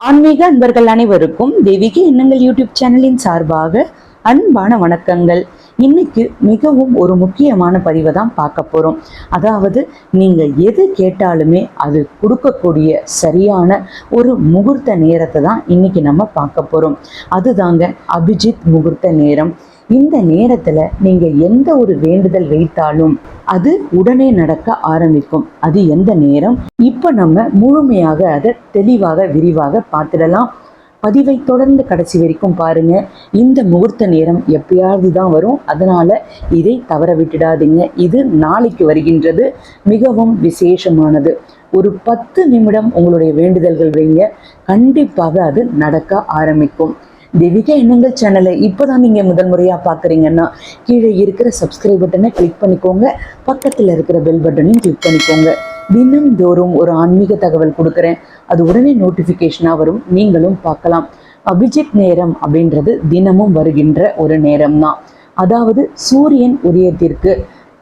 ஆன்மீக அன்பர்கள் அனைவருக்கும் தெய்வீக எண்ணங்கள் யூடியூப் சேனலின் சார்பாக அன்பான வணக்கங்கள். இன்னைக்கு மிகவும் ஒரு முக்கியமான பதிவை தான் பார்க்க போறோம். அதாவது நீங்கள் எது கேட்டாலுமே அது கொடுக்கக்கூடிய சரியான ஒரு முகூர்த்த நேரத்தை தான் இன்னைக்கு நம்ம பார்க்க போறோம். அதுதாங்க அபிஜித் முகூர்த்த நேரம். இந்த நேரத்துல நீங்க எந்த ஒரு வேண்டுதல் வைத்தாலும் அது உடனே நடக்க ஆரம்பிக்கும். அது எந்த நேரம்? இப்ப நம்ம முழுமையாக அதை தெளிவாக விரிவாக பார்த்துடலாம். பதிவை தொடர்ந்து கடைசி வரைக்கும் பாருங்க. இந்த முகூர்த்த நேரம் எப்பயாவது தான் வரும். அதனால இதை தவற விட்டுடாதீங்க. இது நாளைக்கு வருகின்றது. மிகவும் விசேஷமானது. ஒரு பத்து நிமிடம் உங்களுடைய வேண்டுதல்கள் வைங்க. கண்டிப்பாக அது நடக்க ஆரம்பிக்கும். தெய்வீக எண்ணங்கள் சேனலை இப்போதான் நீங்கள் முதல் முறையாக பார்க்குறீங்கன்னா கீழே இருக்கிற சப்ஸ்கிரைப் பட்டனை கிளிக் பண்ணிக்கோங்க. பக்கத்தில் இருக்கிற பெல் பட்டனையும் கிளிக் பண்ணிக்கோங்க. தினம்தோறும் ஒரு ஆன்மீக தகவல் கொடுக்குறேன். அது உடனே நோட்டிஃபிகேஷனாக வரும். நீங்களும் பார்க்கலாம். அபிஜித் நேரம் அப்படின்றது தினமும் வருகின்ற ஒரு நேரம் தான் அதாவது சூரியன் உதயத்திற்கு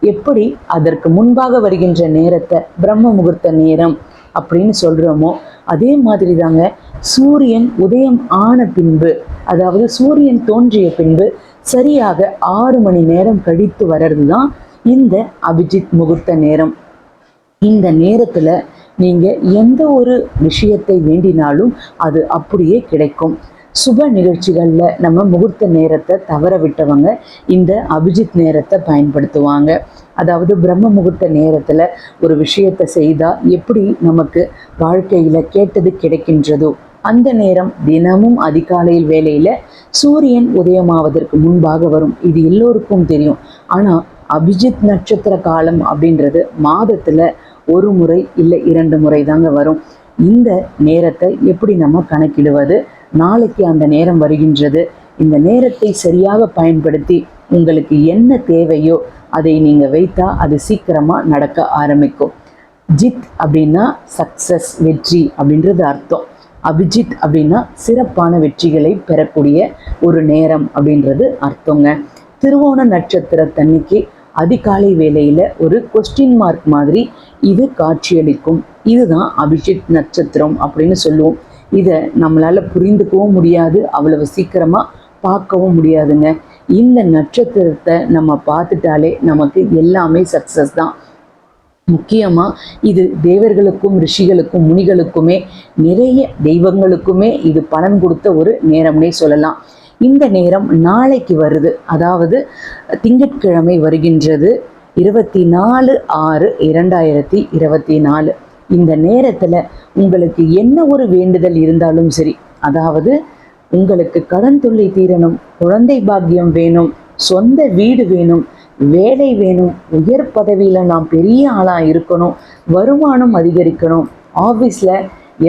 எப்படி அதற்கு முன்பாக வருகின்ற நேரத்தை பிரம்ம முகூர்த்த நேரம் அப்படின்னு சொல்கிறோமோ அதே மாதிரி தாங்க சூரியன் உதயம் ஆன பின்பு அதாவது சூரியன் தோன்றிய பின்பு சரியாக ஆறு மணி நேரம் கழித்து வர்றது தான் இந்த அபிஜித் முகூர்த்த நேரம். இந்த நேரத்தில் நீங்கள் எந்த ஒரு விஷயத்தை வேண்டினாலும் அது அப்படியே கிடைக்கும். சுப நிகழ்ச்சிகளில் நம்ம முகூர்த்த நேரத்தை தவற விட்டவங்க இந்த அபிஜித் நேரத்தை பயன்படுத்துவாங்க. அதாவது பிரம்ம முகூர்த்த நேரத்தில் ஒரு விஷயத்தை செய்தால் எப்படி நமக்கு வாழ்க்கையில் கேட்டது கிடைக்கின்றதோ அந்த நேரம் தினமும் அதிகாலையில் வேலையில் சூரியன் உதயமாவதற்கு முன்பாக வரும். இது எல்லோருக்கும் தெரியும். ஆனால் அபிஜித் நட்சத்திர காலம் அப்படின்றது மாதத்தில் ஒரு முறை இல்லை இரண்டு முறை தாங்க வரும். இந்த நேரத்தை எப்படி நம்ம கணக்கிடுவது? நாளைக்கு அந்த நேரம் வருகின்றது. இந்த நேரத்தை சரியாக பயன்படுத்தி உங்களுக்கு என்ன தேவையோ அதை நீங்கள் வைத்தா அது சீக்கிரமாக நடக்க ஆரம்பிக்கும். ஜித் அப்படின்னா சக்சஸ் வெற்றி அப்படின்றது அர்த்தம். அபிஜித் அப்படின்னா சிறப்பான வெற்றிகளை பெறக்கூடிய ஒரு நேரம் அப்படின்றது அர்த்தங்க. திருவோண நட்சத்திரத்தன்னைக்கு அதிகாலை வேளையில் ஒரு கொஸ்டின் மார்க் மாதிரி இது காட்சியளிக்கும். இதுதான் அபிஷேக் நட்சத்திரம் அப்படின்னு சொல்லுவோம். இதை நம்மளால் புரிந்துக்கவும் முடியாது அவ்வளவு சீக்கிரமாக பார்க்கவும் முடியாதுங்க. இந்த நட்சத்திரத்தை நம்ம பார்த்துட்டாலே நமக்கு எல்லாமே சக்ஸஸ் தான். முக்கியமாக இது தேவர்களுக்கும் ரிஷிகளுக்கும் முனிகளுக்குமே நிறைய தெய்வங்களுக்குமே இது பலன் கொடுத்த ஒரு நேரம்னே சொல்லலாம். இந்த நேரம் நாளைக்கு வருது. அதாவது திங்கட்கிழமை வருகின்றது. இருபத்தி நாலு ஆறு இரண்டாயிரத்தி இருபத்தி நாலு இந்த நேரத்தில் உங்களுக்கு என்ன ஒரு வேண்டுதல் இருந்தாலும் சரி அதாவது உங்களுக்கு கடன் தொல்லை தீரணும் குழந்தை பாக்கியம் வேணும் சொந்த வீடு வேணும் வேலை வேணும் உயர் பதவியில் நான் பெரிய ஆளாக இருக்கணும் வருமானம் அதிகரிக்கணும் ஆஃபீஸில்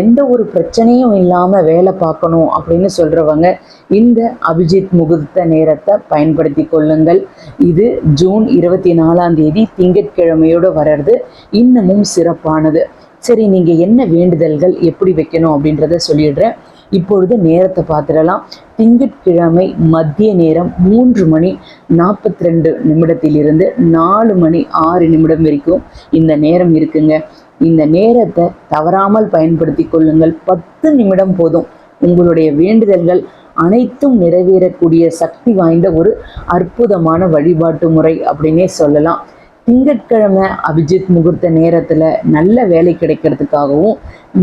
எந்த ஒரு பிரச்சனையும் இல்லாமல் வேலை பார்க்கணும் அப்படின்னு சொல்கிறவங்க இந்த அபிஜித் முகூர்த்த நேரத்தை பயன்படுத்தி கொள்ளுங்கள். இது ஜூன் இருபத்தி நாலாம் தேதி திங்கட்கிழமையோடு வர்றது இன்னமும் சிறப்பானது. சரி நீங்கள் என்ன வேண்டுதல்கள் எப்படி வைக்கணும் அப்படின்றத சொல்லிடுறேன். இப்பொழுது நேரத்தை பார்த்துடலாம். திங்கட்கிழமை மத்திய நேரம் மூன்று மணி நாற்பத்தி ரெண்டு நிமிடத்திலிருந்து நாலு மணி ஆறு நிமிடம் வரைக்கும் இந்த நேரம் இருக்குங்க. இந்த நேரத்தை தவறாமல் பயன்படுத்தி கொள்ளுங்கள். பத்து நிமிடம் போதும். உங்களுடைய வேண்டுதல்கள் அனைத்தும் நிறைவேறக்கூடிய சக்தி வாய்ந்த ஒரு அற்புதமான வழிபாட்டு முறை அப்படின்னே சொல்லலாம். திங்கட்கிழமை அபிஜித் முகூர்த்த நேரத்தில் நல்ல வேலை கிடைக்கிறதுக்காகவும்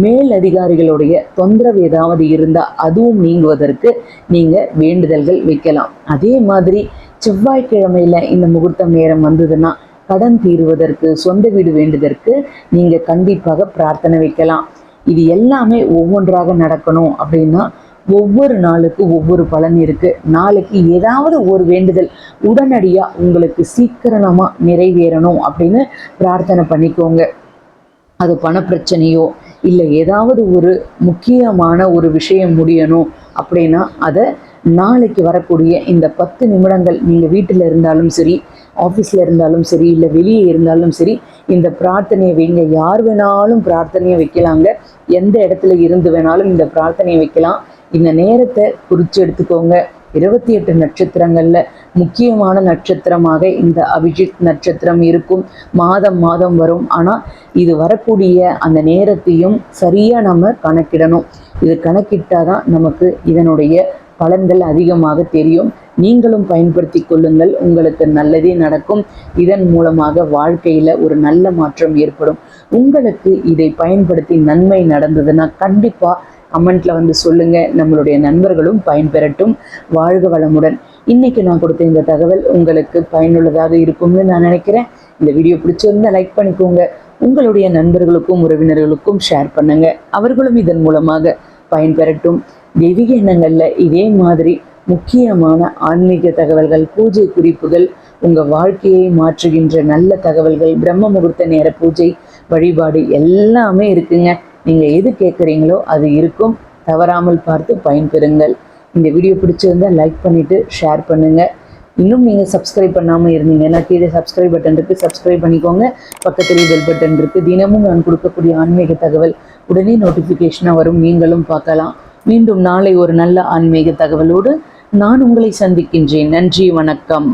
மேல் அதிகாரிகளுடைய தொந்தரவு ஏதாவது இருந்தால் அதுவும் நீங்குவதற்கு நீங்கள் வேண்டுதல்கள் வைக்கலாம். அதே மாதிரி செவ்வாய்க்கிழமையில் இந்த முகூர்த்தம் நேரம் வந்ததுன்னா கடன் தீருவதற்கு சொந்த வீடு வேண்டுதற்கு நீங்கள் கண்டிப்பாக பிரார்த்தனை வைக்கலாம். இது எல்லாமே ஒவ்வொன்றாக நடக்கணும் அப்படின்னா ஒவ்வொரு நாளுக்கு ஒவ்வொரு பலன் இருக்கு. நாளைக்கு ஏதாவது ஒரு வேண்டுதல் உடனடியாக உங்களுக்கு சீக்கிரமாக நிறைவேறணும் அப்படின்னு பிரார்த்தனை பண்ணிக்கோங்க. அது பணப்பிரச்சனையோ இல்லை ஏதாவது ஒரு முக்கியமான ஒரு விஷயம் முடியணும் அப்படின்னா அதை நாளைக்கு வரக்கூடிய இந்த பத்து நிமிடங்கள் நீங்கள் வீட்டில் இருந்தாலும் சரி ஆஃபீஸில் இருந்தாலும் சரி இல்லை வெளியே இருந்தாலும் சரி இந்த பிரார்த்தனையை வைங்க. யார் வேணாலும் பிரார்த்தனையை வைக்கலாங்க. எந்த இடத்துல இருந்து வேணாலும் இந்த பிரார்த்தனையை வைக்கலாம். இந்த நேரத்தை குறித்து எடுத்துக்கோங்க. இருபத்தி எட்டு நட்சத்திரங்கள்ல முக்கியமான நட்சத்திரமாக இந்த அபிஜித் நட்சத்திரம் இருக்கும். மாதம் மாதம் வரும். ஆனா இது வரக்கூடிய அந்த நேரத்தையும் சரியா நம்ம கணக்கிடணும். இது கணக்கிட்டாதான் நமக்கு இதனுடைய பலன்கள் அதிகமாக தெரியும். நீங்களும் பயன்படுத்தி கொள்ளுங்கள். உங்களுக்கு நல்லதே நடக்கும். இதன் மூலமாக வாழ்க்கையில ஒரு நல்ல மாற்றம் ஏற்படும். உங்களுக்கு இதை பயன்படுத்தி நன்மை நடந்ததுன்னா கண்டிப்பா கமெண்ட்ல வந்து சொல்லுங்க. நம்மளுடைய நண்பர்களும் பயன்பெறட்டும். வாழ்க வளமுடன். இன்னைக்கு நான் கொடுத்த இந்த தகவல் உங்களுக்கு பயனுள்ளதாக இருக்கும்னு நான் நினைக்கிறேன். இந்த வீடியோ பிடிச்சிருந்தா லைக் பண்ணிக்கோங்க. உங்களுடைய நண்பர்களுக்கும் உறவினர்களுக்கும் ஷேர் பண்ணுங்க. அவர்களும் இதன் மூலமாக பயன்பெறட்டும். தெய்வீக எண்ணங்களில் இதே மாதிரி முக்கியமான ஆன்மீக தகவல்கள் பூஜை குறிப்புகள் உங்கள் வாழ்க்கையை மாற்றுகின்ற நல்ல தகவல்கள் பிரம்ம முகூர்த்த நேர பூஜை வழிபாடு எல்லாமே இருக்குங்க. நீங்கள் எது கேட்குறீங்களோ அது இருக்கும். தவறாமல் பார்த்து பயன்பெறுங்கள். இந்த வீடியோ பிடிச்சிருந்தா லைக் பண்ணிவிட்டு ஷேர் பண்ணுங்கள் இன்னும் நீங்கள் சப்ஸ்கிரைப் பண்ணாமல் இருந்தீங்கன்னா கீழே சப்ஸ்கிரைப் பட்டன் இருக்கு. சப்ஸ்கிரைப் பண்ணிக்கோங்க. பக்கத்துலேயே பெல் பட்டன் இருக்குது தினமும் நான் கொடுக்கக்கூடிய ஆன்மீக தகவல் உடனே நோட்டிஃபிகேஷனாக வரும். நீங்களும் பார்க்கலாம். மீண்டும் நாளை ஒரு நல்ல ஆன்மீக தகவலோடு நான் உங்களை சந்திக்கின்றேன். நன்றி வணக்கம்.